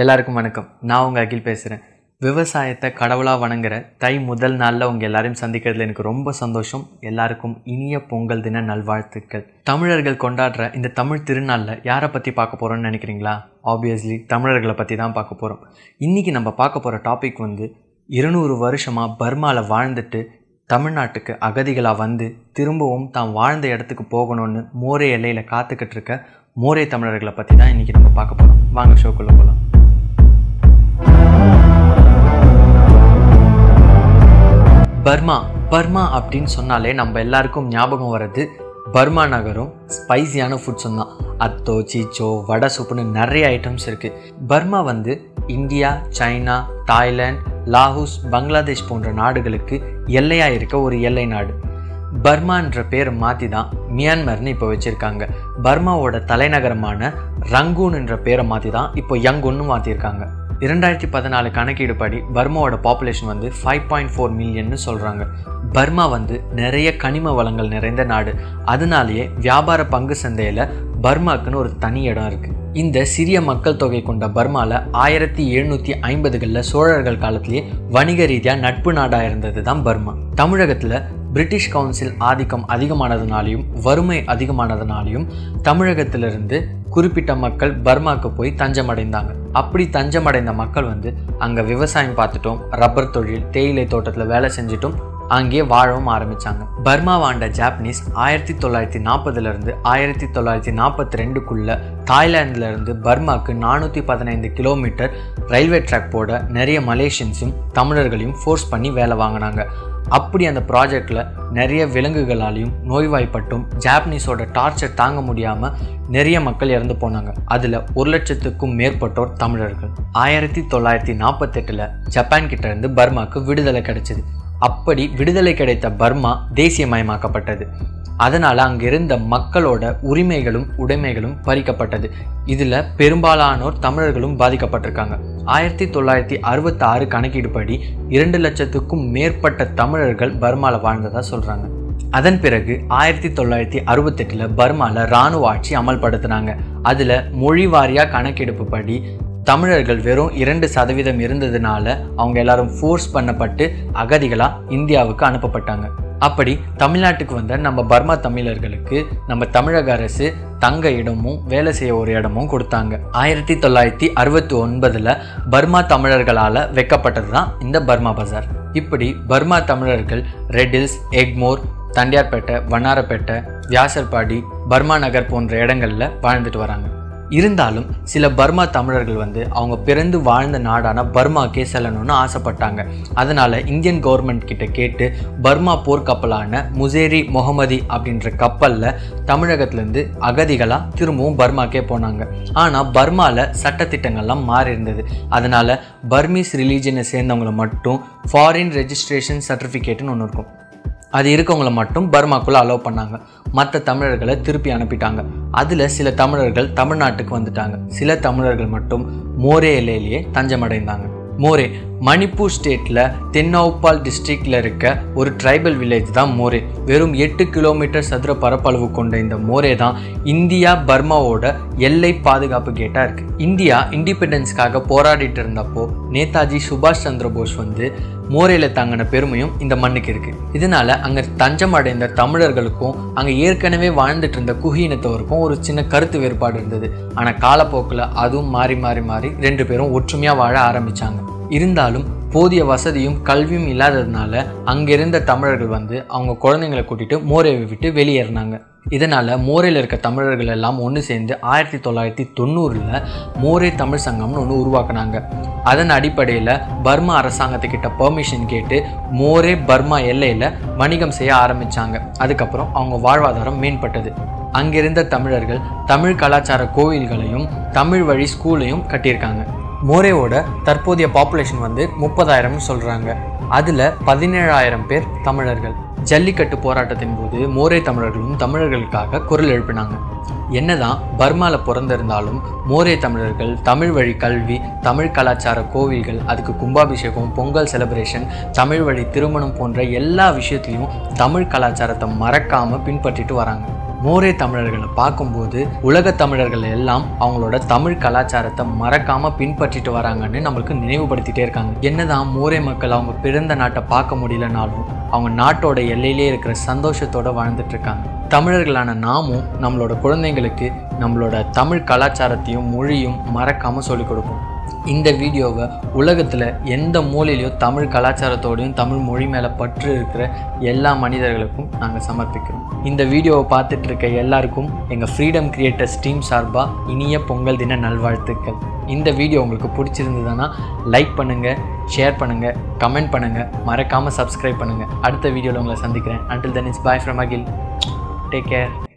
எல்லாருக்கும் வணக்கம். நான் உங்கள் அகில் பேசுகிறேன் விவசாயத்தை கடவுளாக வணங்குற தை முதல் நாளில் உங்கள் எல்லாரையும் சந்திக்கிறதுல எனக்கு ரொம்ப சந்தோஷம். எல்லாருக்கும் இனிய பொங்கல் தின நல்வாழ்த்துக்கள். தமிழர்கள் கொண்டாடுற இந்த தமிழ் திருநாளில் யாரை பற்றி பார்க்க போகிறோம்னு நினைக்கிறீங்களா? ஆப்வியஸ்லி தமிழர்களை பற்றி தான் பார்க்க போகிறோம் இன்றைக்கி நம்ம பார்க்க போகிற டாபிக் வந்து இருநூறு வருஷமாக பர்மாவில் வாழ்ந்துட்டு தமிழ்நாட்டுக்கு அகதிகளாக வந்து திரும்பவும் தான் வாழ்ந்த இடத்துக்கு போகணும்னு மோரே எல்லையில் காத்துக்கிட்டு இருக்க மோரே தமிழர்களை பற்றி தான் இன்றைக்கி நம்ம பார்க்க போகிறோம் வாங்க ஷோக்குள்ளே போகலாம் பர்மா பர்மா அப்படின்னு சொன்னாலே நம்ம எல்லாருக்கும் ஞாபகம் வர்றது பர்மா நகரம் ஸ்பைசியான ஃபுட்ஸும் தான். அத்தோ சீச்சோ வடை சூப்புன்னு நிறைய ஐட்டம்ஸ் இருக்குது பர்மா வந்து India China Thailand Laos Bangladesh போன்ற நாடுகளுக்கு எல்லையாக இருக்க ஒரு எல்லை நாடு. பர்மான்ற பேரை மாற்றி தான் மியான்மர்னு இப்போ வச்சுருக்காங்க. பர்மாவோட தலைநகரமான ரங்கூன்ன்ற பேரை மாற்றி தான் இப்போ யங்குன்னு மாற்றிருக்காங்க இரண்டாயிரத்தி பதினாலு கணக்கீடுப்படி பர்மாவோட பாப்புலேஷன் வந்து ஃபைவ் பாயிண்ட் ஃபோர் மில்லியன்னு சொல்கிறாங்க பர்மா வந்து நிறைய கனிம வளங்கள் நிறைந்த நாடு. அதனாலேயே வியாபார பங்கு சந்தையில் பர்மாக்குன்னு ஒரு தனி இடம் இருக்குது இந்த சிறிய மக்கள் தொகை கொண்ட பர்மாவில் ஆயிரத்தி எழுநூற்றி ஐம்பதுகளில் சோழர்கள் காலத்திலேயே வணிக ரீதியாக நட்பு நாடாக இருந்தது தான் பர்மா. தமிழகத்தில் பிரிட்டிஷ் கவுன்சில் ஆதிக்கம் அதிகமானதுனாலையும் வறுமை அதிகமானதுனாலையும் தமிழகத்திலிருந்து குறிப்பிட்ட மக்கள் பர்மாவுக்கு போய் தஞ்சமடைந்தாங்க. அப்படி தஞ்சமடைந்த மக்கள் வந்து அங்கே விவசாயம் பார்த்துட்டும் ரப்பர் தொழில் தேயிலை தோட்டத்தில் வேலை செஞ்சுட்டும் அங்கே வாழவும் ஆரம்பித்தாங்க பர்மா வாண்ட ஜாப்பனீஸ் ஆயிரத்தி தொள்ளாயிரத்தி நாற்பதுலேருந்து ஆயிரத்தி தொள்ளாயிரத்தி நாற்பத்தி ரெண்டுக்குள்ளே தாய்லாந்துலேருந்து பர்மாவுக்கு நானூற்றி பதினைந்து கிலோமீட்டர் ரயில்வே ட்ராக் போட நிறைய மலேசியன்ஸும் தமிழர்களையும் ஃபோர்ஸ் பண்ணி வேலை வாங்கினாங்க. அப்படி அந்த ப்ராஜெக்டில் நிறைய விலங்குகளாலையும் நோய்வாய்ப்பட்டும் ஜாப்பனீஸோட டார்ச்சர் தாங்க முடியாமல் நிறைய மக்கள் இறந்து போனாங்க. அதில் ஒரு லட்சத்துக்கும் மேற்பட்டோர் தமிழர்கள். ஆயிரத்தி தொள்ளாயிரத்தி நாற்பத்தெட்டில் ஜப்பான் கிட்ட இருந்து பர்மாவுக்கு விடுதலை கிடைச்சிது. அப்படி விடுதலை கிடைத்த பர்மா தேசியமயமாக்கப்பட்டது. அதனால் அங்கிருந்த மக்களோட உரிமைகளும் உடைமைகளும் பறிக்கப்பட்டது. இதில் பெரும்பாலானோர் தமிழர்களும் பாதிக்கப்பட்டிருக்காங்க. ஆயிரத்தி தொள்ளாயிரத்தி அறுபத்தி ஆறு கணக்கீடுபடி இரண்டு லட்சத்துக்கும் மேற்பட்ட தமிழர்கள் பர்மாவில் வாழ்ந்ததாக சொல்கிறாங்க அதன் பிறகு ஆயிரத்தி தொள்ளாயிரத்தி அறுபத்தெட்டில் பர்மாவில் இராணுவ ஆட்சி அமல்படுத்தினாங்க. அதில் மொழி வாரியாக கணக்கெடுப்பு படி தமிழர்கள் வெறும் இரண்டு சதவீதம் இருந்ததுனால அவங்க எல்லாரும் ஃபோர்ஸ் பண்ணப்பட்டு அகதிகளாக இந்தியாவுக்கு அனுப்பப்பட்டாங்க. அப்படி தமிழ்நாட்டுக்கு வந்த நம்ம பர்மா தமிழர்களுக்கு நம்ம தமிழக அரசு தங்க இடமும் வேலை செய்ய ஒரு இடமும் கொடுத்தாங்க. ஆயிரத்தி தொள்ளாயிரத்தி அறுபத்தி ஒன்பதில் பர்மா தமிழர்களால் வைக்கப்பட்டது தான் இந்த பர்மா பஜார். இப்படி பர்மா தமிழர்கள் ரெட்டில்ஸ் எக்மோர் தண்டியார்பேட்டை வண்ணாரப்பேட்டை வியாசர்பாடி பர்மா நகர் போன்ற இடங்களில் வாழ்ந்துட்டு வராங்க. இருந்தாலும் சில பர்மா தமிழர்கள் வந்து அவங்க பிறந்து வாழ்ந்த நாடான பர்மாக்கே செல்லணும்னு ஆசைப்பட்டாங்க. அதனால் இந்தியன் கவர்மெண்ட் கிட்ட கேட்டு பர்மா போர்க்கப்பலான முசேரி முகமதி அப்படின்ற கப்பலில் தமிழகத்துலேருந்து அகதிகளாக திரும்பவும் பர்மாக்கே போனாங்க. ஆனால் பர்மாவில் சட்டத்திட்டங்கள்லாம் மாறி இருந்தது அதனால் பர்மீஸ் ரிலீஜனை சேர்ந்தவங்களை மட்டும் ஃபாரின் ரெஜிஸ்ட்ரேஷன் சர்டிஃபிகேட்டுன்னு ஒன்று இருக்கும். அது இருக்கவங்கள மட்டும் பர்மாக்குள்ளே அலோவ் பண்ணாங்க. மற்ற தமிழர்களை திருப்பி அனுப்பிட்டாங்க. அதில் சில தமிழர்கள் தமிழ்நாட்டுக்கு வந்துட்டாங்க. சில தமிழர்கள் மட்டும் மோரே எல்லையிலேயே தஞ்சமடைந்தாங்க. மோரே மணிப்பூர் ஸ்டேட்டில் தென்னௌபால் டிஸ்ட்ரிக்டில் இருக்க ஒரு ட்ரைபல் வில்லேஜ் தான் மோரே. வெறும் எட்டு கிலோமீட்டர் சதுர பரப்பளவு கொண்ட இந்த மோரே தான் இந்தியா பர்மாவோட எல்லை பாதுகாப்பு கேட்டாக இருக்குது இந்தியா இண்டிபெண்டன்ஸ்க்காக போராடிட்டு இருந்தப்போ நேதாஜி சுபாஷ் சந்திர போஸ் வந்து மோரையில் தங்கின பெருமையும் இந்த மண்ணுக்கு இருக்குது இதனால அங்கே தஞ்சம் அடைந்த தமிழர்களுக்கும் அங்கே ஏற்கனவே வாழ்ந்துட்டு இருந்த குஹீனத்தவருக்கும் ஒரு சின்ன கருத்து வேறுபாடு இருந்தது. ஆனால் காலப்போக்கில் அதுவும் மாறி மாறி மாறி ரெண்டு பேரும் ஒற்றுமையாக வாழ ஆரம்பித்தாங்க இருந்தாலும் போதிய வசதியும் கல்வியும் இல்லாததுனால அங்கிருந்த தமிழர்கள் வந்து அவங்க குழந்தைங்களை கூட்டிட்டு மோரேவை விட்டு வெளியேறினாங்க. இதனால் மோரையில் இருக்க தமிழர்கள் எல்லாம் ஒன்று சேர்ந்து ஆயிரத்தி தொள்ளாயிரத்தி தொண்ணூறில் மோரே தமிழ் சங்கம்னு ஒன்று உருவாக்குனாங்க. அதன் அடிப்படையில் பர்மா அரசாங்கத்துக்கிட்ட பெர்மிஷன் கேட்டு மோரே பர்மா எல்லையில் வணிகம் செய்ய ஆரம்பித்தாங்க அதுக்கப்புறம் அவங்க வாழ்வாதாரம் மேம்பட்டது. அங்கிருந்த தமிழர்கள் தமிழ் கலாச்சார கோவில்களையும் தமிழ் வழி ஸ்கூலையும் கட்டியிருக்காங்க. மோரேவோட தற்போதைய பாப்புலேஷன் வந்து முப்பதாயிரம்னு சொல்கிறாங்க அதில் பதினேழாயிரம் பேர் தமிழர்கள். ஜல்லிக்கட்டு போராட்டத்தின் போது மோரே தமிழர்களும் தமிழர்களுக்காக குரல் எழுப்பினாங்க. என்னதான் பர்மாவில் பிறந்திருந்தாலும் மோரே தமிழர்கள் தமிழ் வழி கல்வி தமிழ் கலாச்சார கோவில்கள் அதுக்கு கும்பாபிஷேகம் பொங்கல் செலிப்ரேஷன் தமிழ் வழி திருமணம் போன்ற எல்லா விஷயத்துலையும் தமிழ் கலாச்சாரத்தை மறக்காமல் பின்பற்றிட்டு வராங்க. மோரே தமிழர்களை பார்க்கும்போது உலக தமிழர்கள் எல்லாம் அவங்களோட தமிழ் கலாச்சாரத்தை மறக்காம பின்பற்றிட்டு வராங்கன்னு நம்மளுக்கு நினைவுபடுத்திட்டே இருக்காங்க. என்னதான் மோரே மக்கள் அவங்க பிறந்த நாட்டை பார்க்க முடியலனாலும் அவங்க நாட்டோட எல்லையிலே இருக்கிற சந்தோஷத்தோட வாழ்ந்துட்டு இருக்காங்க. தமிழர்களான நாமும் நம்மளோட குழந்தைங்களுக்கு நம்மளோட தமிழ் கலாச்சாரத்தையும் மொழியும் மறக்காமல் சொல்லிக் கொடுப்போம். இந்த வீடியோவை உலகத்தில் எந்த மூலையிலையும் தமிழ் கலாச்சாரத்தோடையும் தமிழ் மொழி மேலே பற்று இருக்கிற எல்லா மனிதர்களுக்கும் நாங்கள் சமர்ப்பிக்கிறோம். இந்த வீடியோவை பார்த்துட்டு இருக்க எல்லாருக்கும் எங்கள் ஃப்ரீடம் கிரியேட்டர்ஸ் டீம் சார்பாக இனிய பொங்கல் தின நல்வாழ்த்துக்கள். இந்த வீடியோ உங்களுக்கு பிடிச்சிருந்ததுன்னா லைக் பண்ணுங்கள் ஷேர் பண்ணுங்கள் கமெண்ட் பண்ணுங்கள் மறக்காமல் சப்ஸ்கிரைப் பண்ணுங்கள் அடுத்த வீடியோவில் உங்களை சந்திக்கிறேன். Until then is bye from Akhil take care